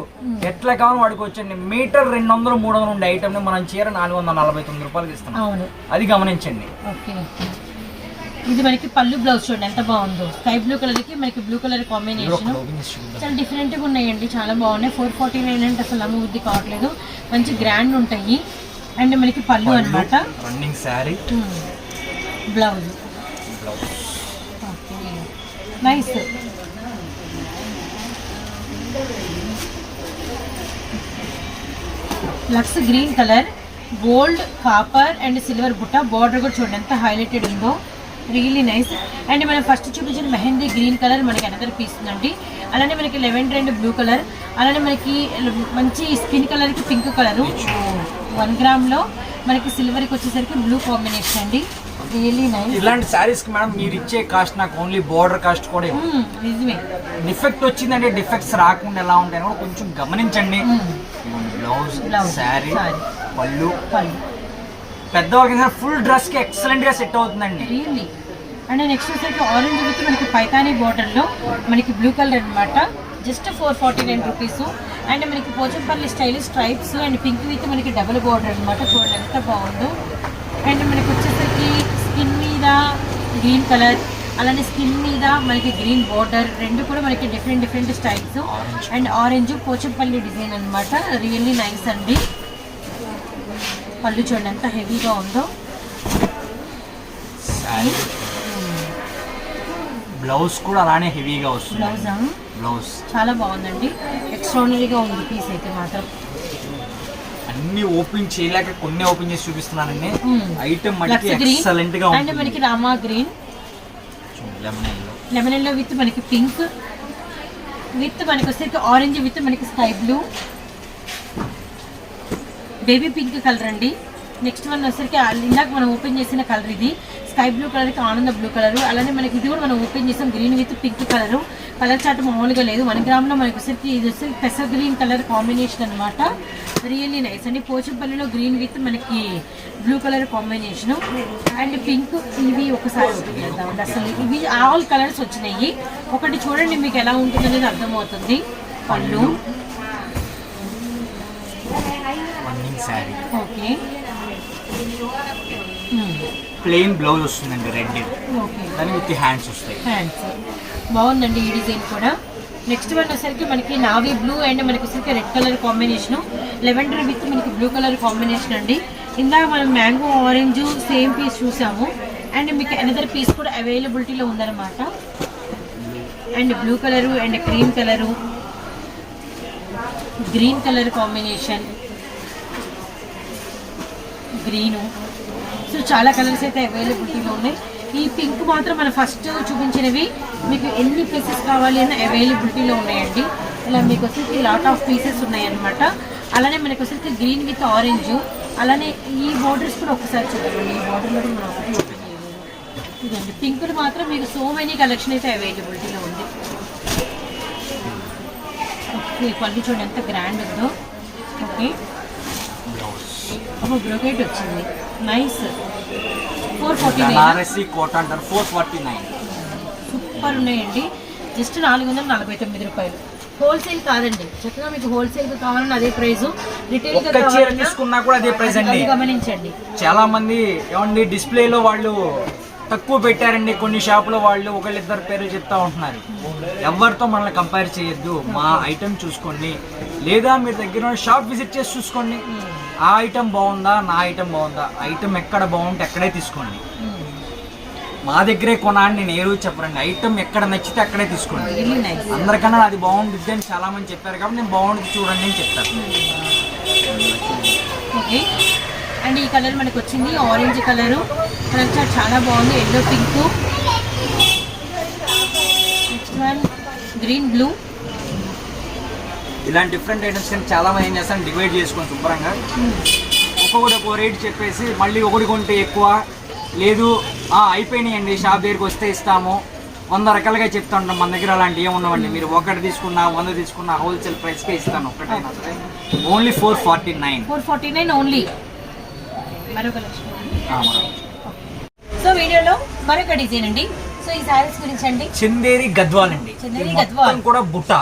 ఎట్లా కావాలో వాడుకోవచ్చు అండి మీటర్ రెండు వందలు మూడు వందలు ఉండే ఐటమ్ని మనం చీర నాలుగు వందల నలభై తొమ్మిది రూపాయలకి ఇస్తాం అది గమనించండి. ఓకే. ఇది మనకి పళ్ళు బ్లౌజ్ చూడండి ఎంత బాగుందో. స్కై బ్లూ కలర్కి మనకి బ్లూ కలర్ కాంబినేషన్. చాలా డిఫరెంట్గా ఉన్నాయండి చాలా బాగున్నాయి. ఫోర్ ఫార్టీ నైన్ అంటే అసలు నమ్మ బుద్ధి కావట్లేదు. మంచి గ్రాండ్ ఉంటాయి. అండ్ మనకి పళ్ళు అనమాట running sari blouse. Okay. Nice. Lux green colour gold copper and silver బుట్ట. బార్డర్ కూడా చూడండి ఎంత హైలైటెడ్ ఉందో. రియలీ నైస్ అండ్ మనం ఫస్ట్ చూపించిన మెహందీ గ్రీన్ కలర్ మనకి అనదర్ పీస్ ఉందండి. అలానే మనకి లెవెన్ అండ్ బ్లూ కలర్. అలానే మనకి మంచి స్కిన్ కలర్కి పింక్ కలరు. వన్ గ్రామ్లో మనకి సిల్వర్కి వచ్చేసరికి బ్లూ కాంబినేషన్ అండి. రియలీ నైస్ ఇలాంటి శారీస్కి మేడం మీరు ఇచ్చే కాస్ట్ నాకు ఓన్లీ బోర్డర్ కాస్ట్ కూడా. మ్మ్, నిజమే. డిఫెక్ట్ వచ్చిందంటే డిఫెక్ట్స్ రాకుండా ఎలా ఉంటాయని కూడా కొంచెం గమనించండి. Blouse Blouse, sari. పళ్ళు. పళ్ళు. పెద్దవాళ్ళకి ఫుల్ డ్రెస్కి ఎక్సలెంట్గా సెట్ అవుతుందండి. రియల్లీ అండ్ నెక్స్ట్ వచ్చేసరికి ఆరెంజ్ విత్ మనకి పైతానీ బార్డర్లో మనకి బ్లూ కలర్ అన్నమాట. Just four forty nine rupees and మనకి Pochampalli style stripes and pink with మనకి డబుల్ బార్డర్ అన్నమాట. చూడండి ఎంత బాగుందో. అండ్ మనకి వచ్చేసరికి స్కిన్ మీద గ్రీన్ కలర్ అలానే స్కిన్ మీద మనకి గ్రీన్ బార్డర్ రెండు కూడా మనకి different different styles. And orange Pochampalli design అన్నమాట. రియల్లీ నైస్ అండి. పళ్ళు చూడండి ఎంత హెవీగా ఉందో. బ్లౌజ్ కూడా అలానే హెవీగా వస్తుంది. బ్లౌజా బ్లౌజ్. చాలా బాగుందండి. ఎక్స్ట్రాడనరీగా ఉంది పీస్ అయితే మాత్రం. అన్ని ఓపెన్ చేయలేక కొన్ని ఓపెన్ చేసి చూపిస్తున్నానండి. ఐటమ్ మనకి ఎక్సలెంట్గా అండ్ మనకి Rama green lemon yellow lemon yellow with మనకి పింక్ విత్ మనకి వచ్చేసరికి ఆరెంజ్ విత్ మనకి sky blue baby pink colour అండి. నెక్స్ట్ వన్ వచ్చేసరికి ఇందాక మనం ఓపెన్ చేసిన కలర్ ఇది. స్కై బ్లూ కలర్కి ఆనంద బ్లూ కలర్. అలానే మనకి ఇది కూడా మనం ఓపెన్ చేసాం green with pink colour. Colour chart మామూలుగా లేదు. వన్ గ్రామ్లో మనకి వచ్చేసరికి ఇది వచ్చేసరికి పెసర్ గ్రీన్ కలర్ కాంబినేషన్ అనమాట రియల్లీ నైస్ అండి పోచంపల్లిలో గ్రీన్ విత్ మనకి blue colour combination. And pink ఇవి ఒకసారి ఓపెన్ చేద్దామండి. అసలు ఇవి ఆల్ కలర్స్ వచ్చినాయి. ఒకటి చూడండి మీకు ఎలా ఉంటుంది అనేది అర్థమవుతుంది. పళ్ళు. ఓకే. ప్లెయిన్ బ్లౌజ్ వస్తుందండి రెడ్ ఓకే దాని విత్ హ్యాండ్స్ వస్తాయి. హ్యాండ్స్ బాగుందండి ఈ డిజైన్ కూడా. నెక్స్ట్ వన్ వచ్చేసరికి మనకి నావీ బ్లూ అండ్ మనకి వచ్చేసరికి red colour combination lavender with మనకి బ్లూ కలర్ కాంబినేషన్ అండి. ఇందాక మనం మ్యాంగో ఆరెంజ్ సేమ్ పీస్ చూసాము. అండ్ మీకు అనదర్ పీస్ కూడా అవైలబిలిటీలో ఉందన్నమాట. And blue colour and cream colour green colour combination green so చాలా కలర్స్ అయితే అవైలబిలిటీలో ఉన్నాయి. ఈ పింక్ మాత్రం మన ఫస్ట్ చూపించినవి. మీకు ఎన్ని పీసెస్ కావాలి అన్న అవైలబిలిటీలో ఉన్నాయండి. ఇలా మీకు వచ్చేసి లాట్ ఆఫ్ పీసెస్ ఉన్నాయన్నమాట. అలానే మనకు వచ్చేసి గ్రీన్ విత్ ఆరెంజ్ అలానే ఈ బోర్డర్స్ కూడా ఒకసారి చూడండి ఈ బోర్డర్లో కూడా మనం ఒకటి ఇదండి. పింక్ మాత్రం మీకు సో మెనీ కలెక్షన్ అయితే అవైలబిలిటీలో ఉంది. ఓకే పళ్ళు చూడండి ఎంత గ్రాండ్ ఉందో. ఓకే బ్లౌజ్ ఒక బ్రోకెట్ వచ్చింది. Nice four forty nine Banarasi Kota అంటారు. ఫోర్ ఫార్టీ నైన్ సూపర్ ఉన్నాయండి. జస్ట్ నాలుగు వందల నలభై తొమ్మిది రూపాయలు. హోల్సేల్ కాదండి. చక్కగా మీకు హోల్సేల్ కావాలన్నా అదే ప్రైస్ రిటైల్ ఒక్క చీర తీసుకున్నా కూడా అదే ప్రైస్ అండి. గమనించండి. చాలా మంది ఏమండి డిస్ప్లేలో వాళ్ళు తక్కువ పెట్టారండి. కొన్ని షాపులో వాళ్ళు ఒకళ్ళిద్దరు పేర్లు చెప్తా ఉంటున్నారు. ఎవరితో మనల్ని కంపేర్ చేయొద్దు. మా ఐటెం చూసుకోండి. లేదా మీ దగ్గర షాప్ విజిట్ చేసి చూసుకోండి. ఆ ఐటెం బాగుందా నా ఐటెం బాగుందా? ఐటెం ఎక్కడ బాగుంటే అక్కడే తీసుకోండి. మా దగ్గరే కొనా అని నేను ఏ రోజు చెప్పరండి ఐటెం ఎక్కడ నచ్చితే అక్కడే తీసుకోండి. అందరికన్నా అది బాగుంటుంది అని చాలా మంది చెప్పారు కాబట్టి నేను బాగుంటుంది చూడండి అని చెప్తాను ఓకే అండ్ ఈ కలర్ మనకు వచ్చింది. ఆరెంజ్ కలరు కలర్ చాలా బాగుంది. Yellow pink next one green blue ఇలాంటి డిఫరెంట్ ఐటమ్స్ కానీ చాలా మంది ఏం చేస్తాను డివైడ్ చేసుకొని శుభ్రంగా. ఒక్కొక్కటి ఒక్కో రేట్ చెప్పేసి మళ్ళీ ఒకటి కొంటే ఎక్కువ. లేదు "ఆ, అయిపోయినాయండి షాప్ దగ్గరికి వస్తే ఇస్తాము. వంద రకాలుగా చెప్తా ఉంటాం మన దగ్గర అలాంటి ఏమున్నామండి మీరు ఒకటి తీసుకున్నా వంద తీసుకున్నా హోల్సేల్ ప్రైస్కే ఇస్తాను. ఒకటైనా సరే only four forty nine four forty nine only. So వీడియోలో మరొక డిజైన్ అండి. సో ఈ సారీస్ గురించి అండి. చందేరి గద్వాల్ అండి. కూడా బుట్ట.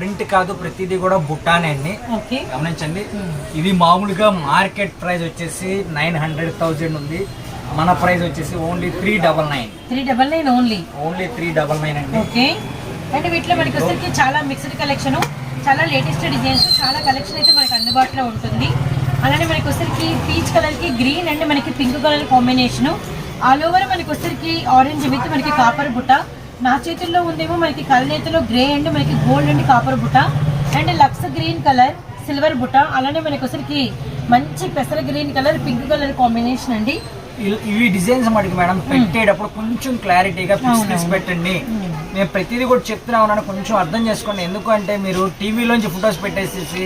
ప్రింట్ కాదు ప్రతిదీ కూడా బుట్టానే అండి. ఓకే. గమనించండి. ఇది మామూలుగా మార్కెట్ ప్రైస్ వచ్చేసి నైన్ హండ్రెడ్ థౌజండ్ ఉంది. మన ప్రైస్ వచ్చేసి only three double nine. Three double nine only. Only three double nine అండి. ఓకే. అంటే వీటిలో మనకి వచ్చరికి చాలా మిక్స్డ్ కలెక్షన్ చాలా లేటెస్ట్ డిజైన్స్ చాలా కలెక్షన్ అయితే మనకి అందుబాటులో ఉంటుంది. అలానే మనకి వచ్చరికి పీచ్ కలర్కి గ్రీన్ అండ్ మనకి pink colour combination. All over మనకి వచ్చరికి ఆరెంజ్ విత్ మనకి కాపర్ బుట్ట నా చేతుల్లో ఉందేమో మనకి కలనేతలో గ్రే అండ్ మనకి గోల్డ్ అండ్ కాపర్ బుట్ట and lux green colour silver బుట్ట. అలానే మనకి వచ్చరికి మంచి పెసర green colour pink colour combination అండి. ఇవి డిజైన్స్ మటుకు మేడం. పెట్టేటప్పుడు కొంచెం క్లారిటీగా పిక్స్ అవునవును. పెట్టండి. నేను ప్రతిదీ కూడా చెప్తున్నా ఉన్నాను. కొంచెం అర్థం చేసుకోండి. ఎందుకంటే మీరు టీవీలోంచి ఫొటోస్ పెట్టేసేసి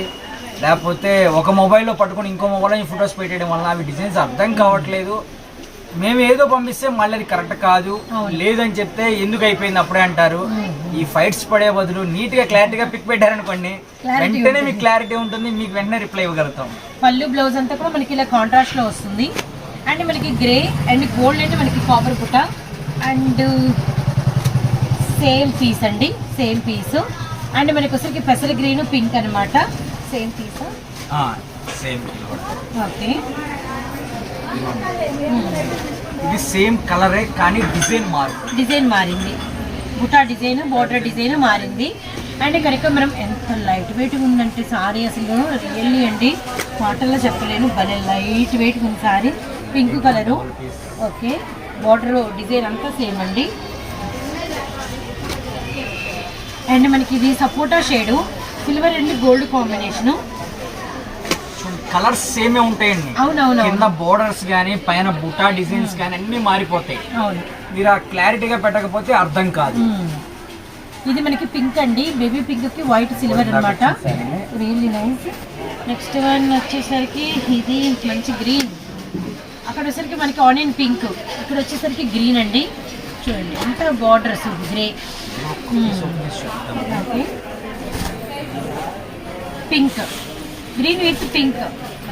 లేకపోతే ఒక మొబైల్లో పట్టుకొని ఇంకో మొబైల్లో ఫొటోస్ పెట్టేయడం వల్ల అవి డిజైన్స్ అర్థం కావట్లేదు. మేము ఏదో పంపిస్తే మళ్ళీ అది కరెక్ట్ కాదు. లేదని చెప్తే ఎందుకు అయిపోయింది అప్పుడే అంటారు. ఈ ఫైట్స్ పడే బదులు నీట్గా క్లారిటీగా పిక్ పెట్టారనుకోండి వెంటనే. మీకు క్లారిటీ ఉంటుంది మీకు వెంటనే రిప్లై ఇవ్వగలుగుతాం. పళ్ళు బ్లౌజ్ అంతా కూడా మనకి ఇలా కాంట్రాస్ట్లో వస్తుంది. అండ్ మనకి గ్రే అండ్ గోల్డ్ అంటే మనకి కాపర్ పుట్ట. అండ్ సేమ్ పీస్ అండి సేమ్ పీస్ అండ్ మనకి వచ్చరికి పెసర గ్రీన్ పింక్ అన్నమాట. సేమ్ పీస్ సేమ్ ఓకే ఇది సేమ్ కలరే కానీ డిజైన్ మారు డిజైన్ మారింది. బుటా డిజైన్ బోర్డర్ డిజైన్ మారింది. అండ్ కనుక మనం ఎంత లైట్ వెయిట్గా ఉందంటే సారీ అసలు రియల్లీ అండి. మాటల్లో చెప్పలేను. భలే లైట్ వెయిట్గా ఉంది sari. Pink colour okay border design అంతా సేమ్ అండి. అండ్ మనకి ఇది సపోటా shade. Silver and gold combination colours సేమే ఉంటాయండి. కింద బోర్డర్స్ కానీ పైన బుటా డిజైన్స్ కానీ అన్ని మారిపోతాయి. అవును. మీరు ఆ క్లారిటీగా పెట్టకపోతే అర్థం కాదు. ఇది మనకి పింక్ అండి. బేబీ పింక్కి వైట్ సిల్వర్ అన్నమాట. రియల్లీ నైస్ నెక్స్ట్ వన్ వచ్చేసరికి ఇది మంచి గ్రీన్ అక్కడ వచ్చేసరికి మనకి ఆనియన్ పింక్ ఇక్కడ వచ్చేసరికి గ్రీన్ అండి. చూడండి అంత borders grey pink green with pink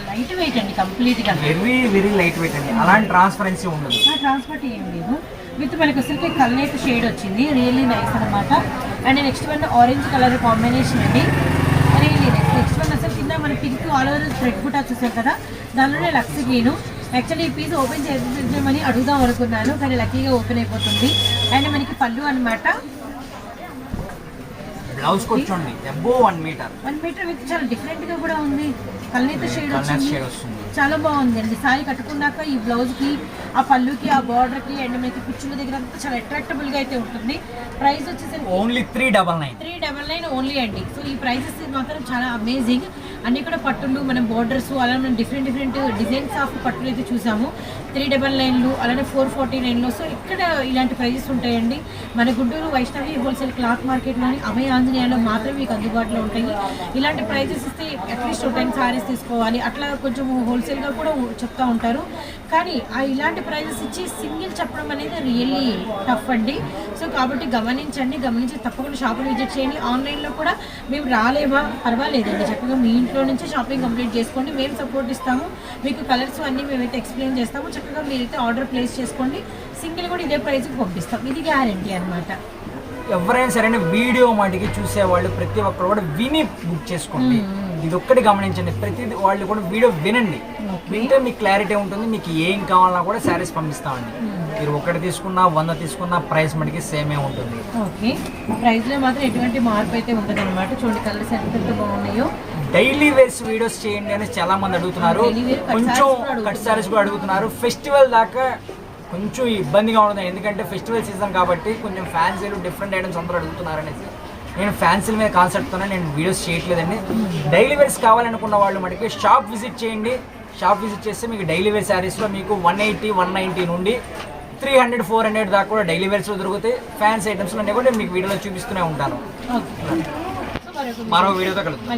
light weight అండి కంప్లీట్గా వెరీ వెరీ లైట్ వెయిట్ అండి. అలాంటి ట్రాన్స్పరెన్సీ ఉండదు. ట్రాన్స్పోర్ట్ ఏం లేదు. విత్ మనకి వచ్చరికి కల్నేట్ షేడ్ వచ్చింది. రియల్లీ నైస్ అనమాట and next one orange colour combination అండి. రియల్లీ నైస్ నెక్స్ట్ వన్ అసలు కింద మన పింక్ ఆల్ ఓవర్ థ్రెడ్ బుటా చూసారు కదా? దానిలోనే లక్స్ గ్రీను యాక్చువల్లీ ఈ పీస్ ఓపెన్ చేద్దామని అడుగుదాం అనుకున్నాను. కానీ లక్కీగా ఓపెన్ అయిపోతుంది. అండ్ మనకి పళ్ళు అనమాట బ్లౌజ్ కూర్చోండి అబ్బో one metre one metre with చాలా డిఫరెంట్గా కూడా ఉంది. కల్నేత షేడ్ షేడ్ వస్తుంది. చాలా బాగుంది అండి. సారీ కట్టుకున్నాక ఈ బ్లౌజ్కి ఆ పళ్ళుకి ఆ బార్డర్కి అండ్ మనకి కుచ్చుల దగ్గర అంతా చాలా అట్రాక్టబుల్గా అయితే ఉంటుంది. ప్రైస్ వచ్చేసరికి only three double nine three double nine only అండి. సో ఈ ప్రైసెస్ మాత్రం చాలా అమేజింగ్ అన్ని కూడా పట్టులు మనం బోర్డర్స్ అలానే మనం డిఫరెంట్ డిఫరెంట్ డిజైన్స్ ఆఫ్ పట్టులు అయితే చూసాము. త్రీ డబల్ నైన్లు అలానే ఫోర్ ఫార్టీ నైన్లు. సో ఇక్కడ ఇలాంటి ప్రైజెస్ ఉంటాయండి. మన గుంటూరు వైష్ణవి హోల్సేల్ క్లాత్ మార్కెట్లోని అభయ ఆంజనేయాలో మాత్రమే మీకు అందుబాటులో ఉంటాయి. ఇలాంటి ప్రైజెస్ ఇస్తే అట్లీస్ట్ టెన్ సారీస్ తీసుకోవాలి. అట్లా కొంచెం హోల్సేల్గా కూడా చెప్తూ ఉంటారు. కానీ ఆ ఇలాంటి ప్రైజెస్ ఇచ్చి సింగిల్ చెప్పడం అనేది రియల్లీ టఫ్ అండి. సో కాబట్టి గమనించండి గమనించి తప్పకుండా షాపింగ్ విజిట్ చేయండి. ఆన్లైన్లో కూడా మేము రాలేమా పర్వాలేదండి. చక్కగా మీ ఇంట్లో నుంచే షాపింగ్ కంప్లీట్ చేసుకోండి. మేము సపోర్ట్ ఇస్తాము. మీకు కలర్స్ అన్నీ మేమైతే ఎక్స్ప్లెయిన్ చేస్తాము. చక్కగా మీరైతే ఆర్డర్ ప్లేస్ చేసుకోండి. సింగిల్ కూడా ఇదే ప్రైస్కి పంపిస్తాం. ఇది గ్యారంటీ అనమాట ఎవరైనా సరే వీడియో మటుకి చూసేవాళ్ళు ప్రతి ఒక్కరు కూడా విని బుక్ చేసుకోండి. ఇది ఒక్కటి గమనించండి. ప్రతి వాళ్ళు కూడా వీడియో వినండి. వింటే మీకు క్లారిటీ ఉంటుంది. మీకు ఏం కావాలన్నా కూడా శారీస్ పంపిస్తామండి. మీరు ఒకటి తీసుకున్నా వంద తీసుకున్నా ప్రైస్ మటుకి సేమే ఉంటుంది. ఓకే. ప్రైస్లో మాత్రం ఎటువంటి మార్పు అయితే ఉంటుంది అనమాట చూడండి కలర్స్ ఎంత బాగున్నాయో. డైలీ వేర్స్ వీడియోస్ చేయండి అని చాలా మంది అడుగుతున్నారు కొంచెం కట్ సారీస్ కూడా అడుగుతున్నారు. ఫెస్టివల్ దాకా కొంచెం ఇబ్బందిగా ఉంటుంది. ఎందుకంటే ఫెస్టివల్ సీజన్ కాబట్టి కొంచెం ఫ్యాన్సీలు డిఫరెంట్ ఐటమ్స్ అందరూ అడుగుతున్నారు అనేసి నేను ఫ్యాన్సీల మీద కాన్సెప్ట్తోనే నేను వీడియోస్ చేయట్లేదండి. డైలీ వేర్స్ కావాలనుకున్న వాళ్ళు మటుకి షాప్ విజిట్ చేయండి. షాప్ విజిట్ చేస్తే మీకు డైలీ వేర్ శారీస్లో మీకు వన్ ఎయిటీ వన్ నైంటీ నుండి త్రీ హండ్రెడ్ ఫోర్ హండ్రెడ్ దాకా కూడా డైలీ వేర్స్లో దొరుకుతాయి. ఫ్యాన్స్ ఐటమ్స్ అన్నీ కూడా మీకు వీడియోలో చూపిస్తూనే ఉంటాను. మరో వీడియోతో కలుద్దాం.